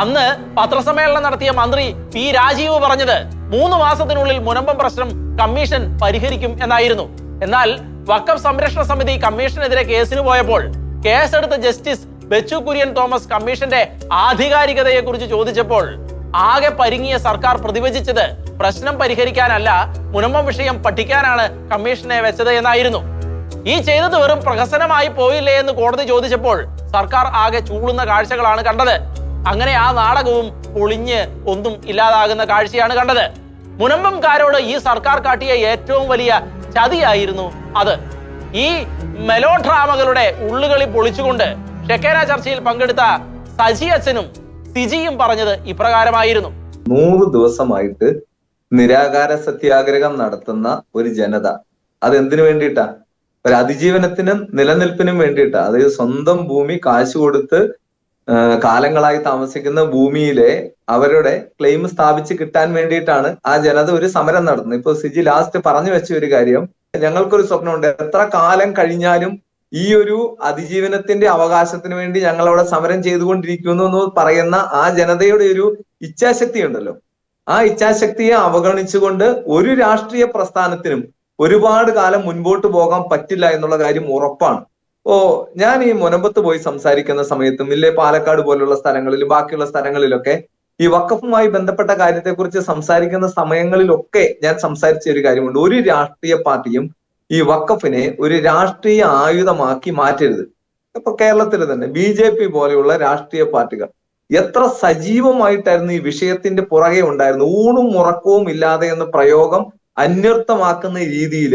അന്ന് പത്രസമ്മേളനം നടത്തിയ മന്ത്രി പി രാജീവ് പറഞ്ഞത് മൂന്ന് മാസത്തിനുള്ളിൽ മുനമ്പം പ്രശ്നം കമ്മീഷൻ പരിഹരിക്കും എന്നായിരുന്നു. എന്നാൽ വക്കം സംരക്ഷണ സമിതി കമ്മീഷനെതിരെ കേസിന് പോയപ്പോൾ കേസെടുത്ത ജസ്റ്റിസ് ബെച്ചു കുര്യൻ തോമസ് കമ്മീഷന്റെ ആധികാരികതയെ കുറിച്ച് ചോദിച്ചപ്പോൾ ആകെ പരിങ്ങിയ സർക്കാർ പ്രതിവചിച്ചത് പ്രശ്നം പരിഹരിക്കാനല്ല മുനമ്പം വിഷയം പഠിക്കാനാണ് കമ്മീഷനെ വെച്ചത് എന്നായിരുന്നു. ഈ ചെയ്തത് വെറും പ്രഹസനമായി പോയില്ലേ എന്ന് കോടതി ചോദിച്ചപ്പോൾ സർക്കാർ ആകെ ചൂളുന്ന കാഴ്ചകളാണ് കണ്ടത്. അങ്ങനെ ആ നാടകവും പൊളിഞ്ഞ് ഒന്നും ഇല്ലാതാകുന്ന കാഴ്ചയാണ് കണ്ടത്. മുനമ്പംകാരോട് ഈ സർക്കാർ കാട്ടിയ ഏറ്റവും വലിയ ചതിയായിരുന്നു അത്. ഈ മെലോ ഡ്രാമകളുടെ ഉള്ളുകളി പൊളിച്ചുകൊണ്ട് ഷെക്കേന ചർച്ചയിൽ പങ്കെടുത്ത സജി അച്ഛനും സിജിയും പറഞ്ഞത് ഇപ്രകാരമായിരുന്നു. നൂറ് ദിവസമായിട്ട് നിരാകാര സത്യാഗ്രഹം നടത്തുന്ന ഒരു ജനത. അത് എന്തിനു വേണ്ടിയിട്ടാ? ഒരു അതിജീവനത്തിനും നിലനിൽപ്പിനും വേണ്ടിയിട്ടാ. അതായത് സ്വന്തം ഭൂമി കാശ് കൊടുത്ത് കാലങ്ങളായി താമസിക്കുന്ന ഭൂമിയിലെ അവരുടെ ക്ലെയിം സ്ഥാപിച്ച് കിട്ടാൻ വേണ്ടിയിട്ടാണ് ആ ജനത ഒരു സമരം നടത്തുന്നത്. ഇപ്പൊ സിജി ലാസ്റ്റ് പറഞ്ഞു വെച്ച ഒരു കാര്യം ഞങ്ങൾക്കൊരു സ്വപ്നമുണ്ട്. എത്ര കാലം കഴിഞ്ഞാലും ഈ ഒരു അതിജീവനത്തിന്റെ അവകാശത്തിന് വേണ്ടി ഞങ്ങൾ അവിടെ സമരം ചെയ്തുകൊണ്ടിരിക്കുന്നു എന്ന് പറയുന്ന ആ ജനതയുടെ ഒരു ഇച്ഛാശക്തി ഉണ്ടല്ലോ. ആ ഇച്ഛാശക്തിയെ അവഗണിച്ചുകൊണ്ട് ഒരു രാഷ്ട്രീയ പ്രസ്ഥാനത്തിനും ഒരുപാട് കാലം മുൻപോട്ട് പോകാൻ പറ്റില്ല എന്നുള്ള കാര്യം ഉറപ്പാണ്. ഓ ഞാൻ ഈ മുനമ്പത്ത് പോയി സംസാരിക്കുന്ന സമയത്തും ഇല്ലേ പാലക്കാട് പോലുള്ള സ്ഥലങ്ങളിലും ബാക്കിയുള്ള സ്ഥലങ്ങളിലൊക്കെ ഈ വക്കഫുമായി ബന്ധപ്പെട്ട കാര്യത്തെക്കുറിച്ച് സംസാരിക്കുന്ന സമയങ്ങളിലൊക്കെ ഞാൻ സംസാരിച്ച ഒരു കാര്യമുണ്ട്. ഒരു രാഷ്ട്രീയ പാർട്ടിയും ഈ വക്കഫിനെ ഒരു രാഷ്ട്രീയ ആയുധമാക്കി മാറ്റരുത്. ഇപ്പൊ കേരളത്തിൽ തന്നെ ബി ജെ പി പോലെയുള്ള രാഷ്ട്രീയ പാർട്ടികൾ എത്ര സജീവമായിട്ടായിരുന്നു ഈ വിഷയത്തിന്റെ പുറകെ ഉണ്ടായിരുന്നു. ഊണും ഉറക്കവും ഇല്ലാതെ എന്ന പ്രയോഗം അന്വർത്ഥമാക്കുന്ന രീതിയിൽ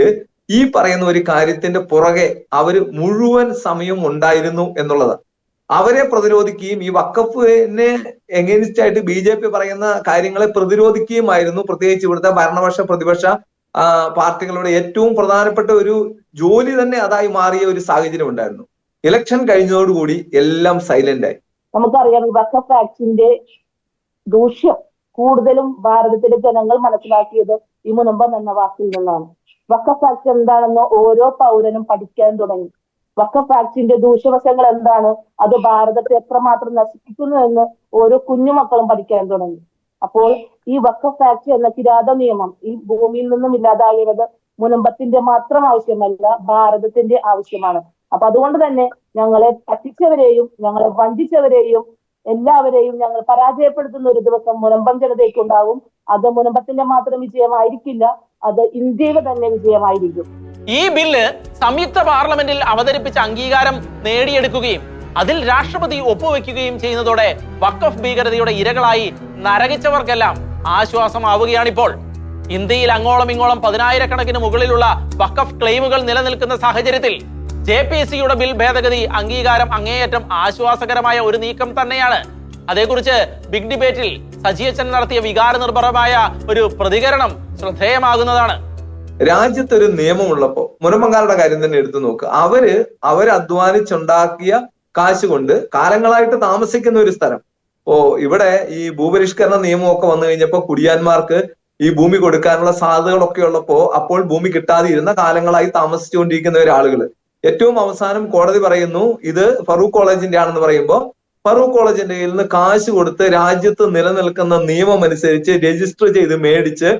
ഈ പറയുന്ന ഒരു കാര്യത്തിന്റെ പുറകെ അവർ മുഴുവൻ സമയം ഉണ്ടായിരുന്നു എന്നുള്ളതാണ്. അവരെ പ്രതിരോധിക്കുകയും ഈ വക്കഫിനെ എഗെയിൻസ്റ്റ് ആയിട്ട് ബി ജെ പി പറയുന്ന കാര്യങ്ങളെ പ്രതിരോധിക്കുകയുമായിരുന്നു. പ്രത്യേകിച്ച് ഇവിടുത്തെ ഭരണപക്ഷ പ്രതിപക്ഷ പാർട്ടികളുടെ ഏറ്റവും പ്രധാനപ്പെട്ട ഒരു ജോലി തന്നെ അതായി മാറിയ ഒരു സാഹചര്യം ഉണ്ടായിരുന്നു. ഇലക്ഷൻ കഴിഞ്ഞതോടുകൂടി എല്ലാം സൈലന്റ് ആയി. നമുക്കറിയാം ഈ വക്കഫ് ആക്ടിന്റെ ദൂഷ്യം കൂടുതലും ഭാരതത്തിലെ ജനങ്ങൾ മനസ്സിലാക്കിയത് ഈ മുനമ്പം എന്ന വാക്കിൽ നിന്നാണ്. വക്കഫ് ആക്ട് എന്താണെന്ന് ഓരോ പൗരനും പഠിക്കാൻ തുടങ്ങി. വക്കഫ് ആക്ടിന്റെ ദൂഷ്യവശങ്ങൾ എന്താണ്? അത് ഭാരതത്തെ എത്രമാത്രം നശിപ്പിക്കുന്നു എന്ന് ഓരോ കുഞ്ഞുമക്കളും പഠിക്കാൻ തുടങ്ങി. അപ്പോൾ ഈ വക്കഫ് ആക്ട് എന്ന കിരാത നിയമം ഈ ഭൂമിയിൽ നിന്നും ഇല്ലാതാകുന്നത് മുനമ്പത്തിന്റെ മാത്രം ആവശ്യമല്ല ഭാരതത്തിന്റെ ആവശ്യമാണ്. അപ്പൊ അതുകൊണ്ട് തന്നെ ഞങ്ങളെ പറ്റിച്ചവരെയും ഞങ്ങളെ വഞ്ചിച്ചവരെയും എല്ലാവരെയും ഞങ്ങൾ പരാജയപ്പെടുത്തുന്ന ഒരു ദിവസം മുനമ്പം ജനതയ്ക്കുണ്ടാവും. അത് മുനമ്പത്തിന്റെ മാത്രം വിജയമായിരിക്കില്ല. അത് ഇന്ത്യയിലെ തന്നെ വിജയമായിരിക്കും. ഈ ബില്ല് സംയുക്ത പാർലമെന്റിൽ അവതരിപ്പിച്ച അംഗീകാരം നേടിയെടുക്കുകയും അതിൽ രാഷ്ട്രപതി ഒപ്പുവെക്കുകയും ചെയ്യുന്നതോടെ വക്കഫ് ഭീകരതയുടെ ഇരകളായി നരകിച്ചവർക്കെല്ലാം ആശ്വാസമാവുകയാണിപ്പോൾ. ഇന്ത്യയിൽ അങ്ങോളം ഇങ്ങോളം പതിനായിരക്കണക്കിന് മുകളിലുള്ള വക്കഫ് ക്ലെയിമുകൾ നിലനിൽക്കുന്ന സാഹചര്യത്തിൽ ജെ പി സിയുടെ ബിൽ ഭേദഗതി അംഗീകാരം അങ്ങേയറ്റം ആശ്വാസകരമായ ഒരു നീക്കം തന്നെയാണ്. അതേക്കുറിച്ച് ബിഗ് ഡിബേറ്റിൽ സജിയച്ചൻ നടത്തിയ വികാര നിർഭരമായ ഒരു പ്രതികരണം ശ്രദ്ധേയമാകുന്നതാണ്. രാജ്യത്തൊരു നിയമമുള്ളപ്പോ മുനമ്പങ്കാരുടെ കാര്യം തന്നെ എടുത്തു നോക്കുക അവർ അവർ അധ്വാനിച്ചുണ്ടാക്കിയ കാശ് കൊണ്ട് കാലങ്ങളായിട്ട് താമസിക്കുന്ന ഒരു സ്ഥലം. ഓ ഇവിടെ ഈ ഭൂപരിഷ്കരണ നിയമമൊക്കെ വന്നു കഴിഞ്ഞപ്പോ കുടിയാന്മാർക്ക് ഈ ഭൂമി കൊടുക്കാനുള്ള സാധ്യതകളൊക്കെ ഉള്ളപ്പോ അപ്പോൾ ഭൂമി കിട്ടാതെ ഇരുന്ന കാലങ്ങളായി താമസിച്ചുകൊണ്ടിരിക്കുന്ന ഒരാളുകൾ ഏറ്റവും അവസാനം കോടതി പറയുന്നു ഇത് ഫറൂഖ് കോളേജിന്റെ ആണെന്ന് പറയുമ്പോൾ ഫറൂഖ് കോളേജിന്റെ കയ്യിൽ നിന്ന് കാശ് കൊടുത്ത് രാജ്യത്ത് നിലനിൽക്കുന്ന നിയമം അനുസരിച്ച് രജിസ്റ്റർ ചെയ്ത് മേടിച്ച്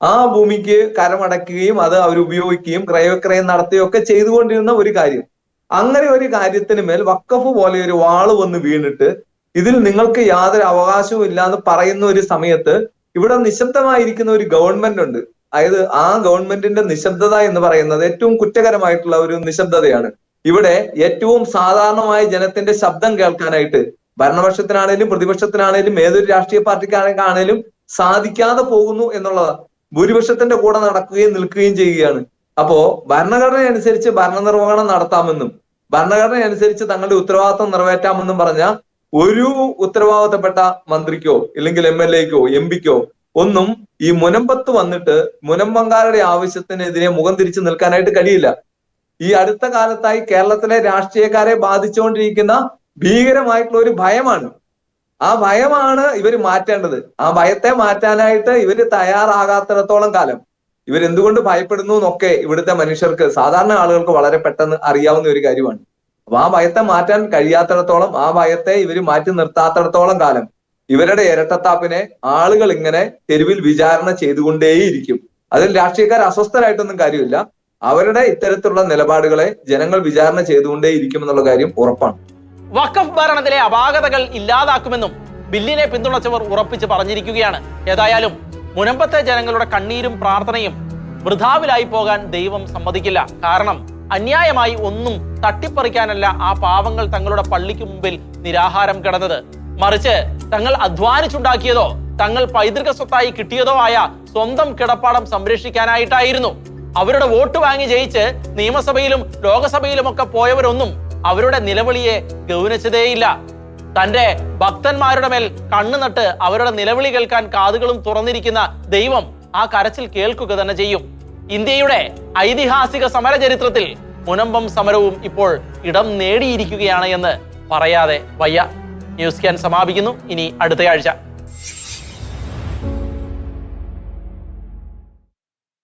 ആ ഭൂമിക്ക് കരമടക്കുകയും അത് അവർ ഉപയോഗിക്കുകയും ക്രയവിക്രയം നടത്തുകയും ഒക്കെ ചെയ്തുകൊണ്ടിരുന്ന ഒരു കാര്യം. അങ്ങനെ ഒരു കാര്യത്തിന് മേൽ വക്കഫ് പോലെ ഒരു വാൾ വന്ന് വീണിട്ട് ഇതിൽ നിങ്ങൾക്ക് യാതൊരു അവകാശവും ഇല്ല എന്ന് പറയുന്ന ഒരു സമയത്ത് ഇവിടെ നിശബ്ദമായിരിക്കുന്ന ഒരു ഗവൺമെന്റ് ഉണ്ട്. അതായത് ആ ഗവൺമെന്റിന്റെ നിശബ്ദത എന്ന് പറയുന്നത് ഏറ്റവും കുറ്റകരമായിട്ടുള്ള ഒരു നിശബ്ദതയാണ്. ഇവിടെ ഏറ്റവും സാധാരണമായ ജനത്തിന്റെ ശബ്ദം കേൾക്കാനായിട്ട് ഭരണപക്ഷത്തിനാണേലും പ്രതിപക്ഷത്തിനാണേലും ഏതൊരു രാഷ്ട്രീയ പാർട്ടിക്കാണേലും സാധിക്കാതെ പോകുന്നു എന്നുള്ളത് ഭൂരിപക്ഷത്തിന്റെ കൂടെ നടക്കുകയും നിൽക്കുകയും ചെയ്യുകയാണ്. അപ്പോ ഭരണഘടന അനുസരിച്ച് ഭരണനിർവഹണം നടത്താമെന്നും ഭരണഘടന അനുസരിച്ച് തങ്ങളുടെ ഉത്തരവാദിത്വം നിറവേറ്റാമെന്നും പറഞ്ഞ ഒരു ഉത്തരവാദിത്തപ്പെട്ട മന്ത്രിക്കോ ഇല്ലെങ്കിൽ എം എൽ എക്കോ എം പിക്കോ ഒന്നും ഈ മുനമ്പത്ത് വന്നിട്ട് മുനമ്പങ്കാരുടെ ആവശ്യത്തിനെതിരെ മുഖം തിരിച്ചു നിൽക്കാനായിട്ട് കഴിയില്ല. ഈ അടുത്ത കാലത്തായി കേരളത്തിലെ രാഷ്ട്രീയക്കാരെ ബാധിച്ചുകൊണ്ടിരിക്കുന്ന ഭീകരമായിട്ടുള്ള ഒരു ഭയമാണ്. ആ ഭയമാണ് ഇവർ മാറ്റേണ്ടത്. ആ ഭയത്തെ മാറ്റാനായിട്ട് ഇവർ തയ്യാറാകാത്തിടത്തോളം കാലം. ഇവരെന്തുകൊണ്ട് ഭയപ്പെടുന്നു എന്നൊക്കെ ഇവിടുത്തെ മനുഷ്യർക്ക് സാധാരണ ആളുകൾക്ക് വളരെ പെട്ടെന്ന് അറിയാവുന്ന ഒരു കാര്യമാണ്. അപ്പൊ ആ ഭയത്തെ മാറ്റാൻ കഴിയാത്തിടത്തോളം ആ ഭയത്തെ ഇവർ മാറ്റി നിർത്താത്തിടത്തോളം കാലം ഇവരുടെ ഇരട്ടത്താപ്പിനെ ആളുകൾ ഇങ്ങനെ തെരുവിൽ വിചാരണ ചെയ്തുകൊണ്ടേയിരിക്കും. അതിൽ രാഷ്ട്രീയക്കാർ അസ്വസ്ഥരായിട്ടൊന്നും കാര്യമില്ല. അവരുടെ ഇത്തരത്തിലുള്ള നിലപാടുകളെ ജനങ്ങൾ വിചാരണ ചെയ്തുകൊണ്ടേയിരിക്കും എന്നുള്ള കാര്യം ഉറപ്പാണ്. വഖഫ് ഭരണത്തിലെ അപാകതകൾ ഇല്ലാതാക്കുമെന്നും ബില്ലിനെ പിന്തുണച്ചവർ ഉറപ്പിച്ച് പറഞ്ഞിരിക്കുകയാണ്. ഏതായാലും മുനമ്പത്തെ ജനങ്ങളുടെ കണ്ണീരും പ്രാർത്ഥനയും വൃഥാവിലായി പോകാൻ ദൈവം സമ്മതിക്കില്ല. കാരണം അന്യായമായി ഒന്നും തട്ടിപ്പറിക്കാനല്ല ആ പാവങ്ങൾ തങ്ങളുടെ പള്ളിക്ക് മുമ്പിൽ നിരാഹാരം കിടന്നത്. മറിച്ച് തങ്ങൾ അധ്വാനിച്ചുണ്ടാക്കിയതോ തങ്ങൾ പൈതൃക സ്വത്തായി കിട്ടിയതോ ആയ സ്വന്തം കിടപ്പാടം സംരക്ഷിക്കാനായിട്ടായിരുന്നു. അവരുടെ വോട്ട് വാങ്ങി ജയിച്ച് നിയമസഭയിലും ലോകസഭയിലുമൊക്കെ പോയവരൊന്നും അവരുടെ നിലവിളിയെ ഗൗനിച്ചതേയില്ല. തന്റെ ഭക്തന്മാരുടെ മേൽ കണ്ണു നട്ട് അവരുടെ നിലവിളി കേൾക്കാൻ കാതുകളും തുറന്നിരിക്കുന്ന ദൈവം ആ കരച്ചിൽ കേൾക്കുക തന്നെ ചെയ്യും. ഇന്ത്യയുടെ ഐതിഹാസിക സമര ചരിത്രത്തിൽ മുനമ്പം സമരവും ഇപ്പോൾ ഇടം നേടിയിരിക്കുകയാണ് എന്ന് പറയാതെ വയ്യ. ന്യൂസ് ക്യാൻ സമാപിക്കുന്നു. ഇനി അടുത്തയാഴ്ച